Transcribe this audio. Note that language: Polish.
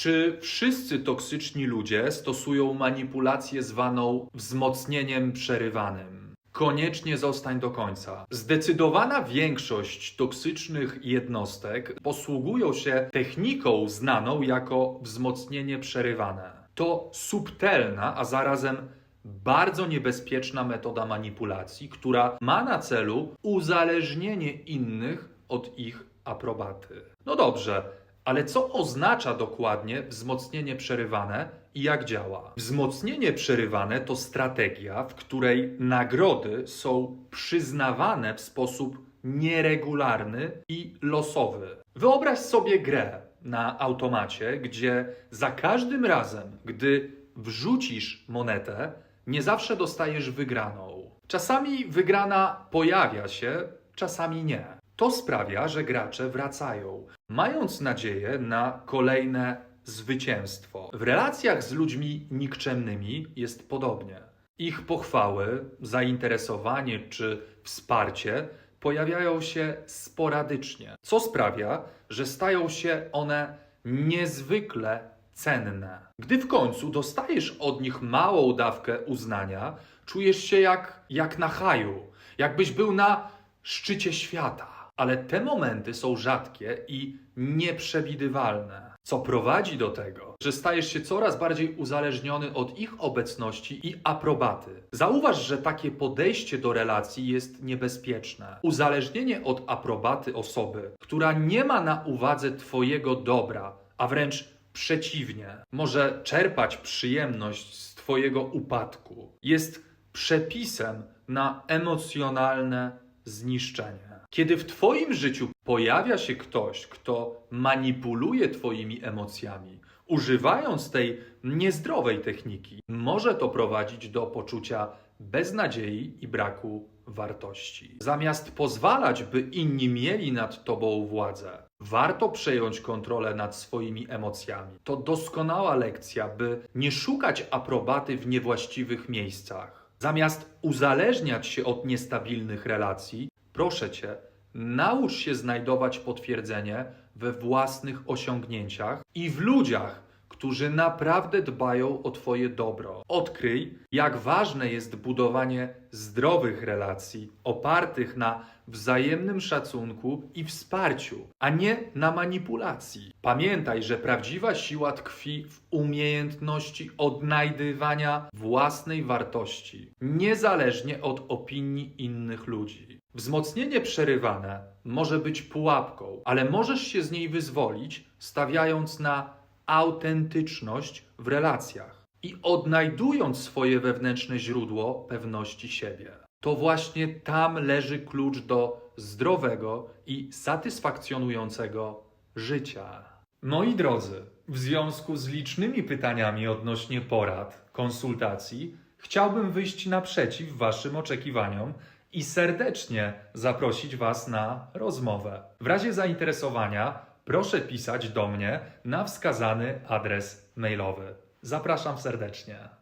Czy wszyscy toksyczni ludzie stosują manipulację zwaną wzmocnieniem przerywanym? Koniecznie zostań do końca. Zdecydowana większość toksycznych jednostek posługują się techniką znaną jako wzmocnienie przerywane. To subtelna, a zarazem bardzo niebezpieczna metoda manipulacji, która ma na celu uzależnienie innych od ich aprobaty. No dobrze, ale co oznacza dokładnie wzmocnienie przerywane i jak działa? Wzmocnienie przerywane to strategia, w której nagrody są przyznawane w sposób nieregularny i losowy. Wyobraź sobie grę na automacie, gdzie za każdym razem, gdy wrzucisz monetę, nie zawsze dostajesz wygraną. Czasami wygrana pojawia się, czasami nie. To sprawia, że gracze wracają, mając nadzieję na kolejne zwycięstwo. W relacjach z ludźmi nikczemnymi jest podobnie. Ich pochwały, zainteresowanie czy wsparcie pojawiają się sporadycznie, co sprawia, że stają się one niezwykle cenne. Gdy w końcu dostajesz od nich małą dawkę uznania, czujesz się jak, jak na haju, jakbyś był na szczycie świata. Ale te momenty są rzadkie i nieprzewidywalne, co prowadzi do tego, że stajesz się coraz bardziej uzależniony od ich obecności i aprobaty. Zauważ, że takie podejście do relacji jest niebezpieczne. Uzależnienie od aprobaty osoby, która nie ma na uwadze Twojego dobra, a wręcz przeciwnie, może czerpać przyjemność z Twojego upadku, jest przepisem na emocjonalne zniszczenie. Kiedy w Twoim życiu pojawia się ktoś, kto manipuluje Twoimi emocjami, używając tej niezdrowej techniki, może to prowadzić do poczucia beznadziei i braku wartości. Zamiast pozwalać, by inni mieli nad Tobą władzę, warto przejąć kontrolę nad swoimi emocjami. To doskonała lekcja, by nie szukać aprobaty w niewłaściwych miejscach. Zamiast uzależniać się od niestabilnych relacji, proszę Cię, naucz się znajdować potwierdzenie we własnych osiągnięciach i w ludziach, którzy naprawdę dbają o Twoje dobro. Odkryj, jak ważne jest budowanie zdrowych relacji, opartych na wzajemnym szacunku i wsparciu, a nie na manipulacji. Pamiętaj, że prawdziwa siła tkwi w umiejętności odnajdywania własnej wartości, niezależnie od opinii innych ludzi. Wzmocnienie przerywane może być pułapką, ale możesz się z niej wyzwolić, stawiając na autentyczność w relacjach i odnajdując swoje wewnętrzne źródło pewności siebie. To właśnie tam leży klucz do zdrowego i satysfakcjonującego życia. Moi drodzy, w związku z licznymi pytaniami odnośnie porad, konsultacji, chciałbym wyjść naprzeciw Waszym oczekiwaniom i serdecznie zaprosić Was na rozmowę. W razie zainteresowania proszę pisać do mnie na wskazany adres mailowy. Zapraszam serdecznie.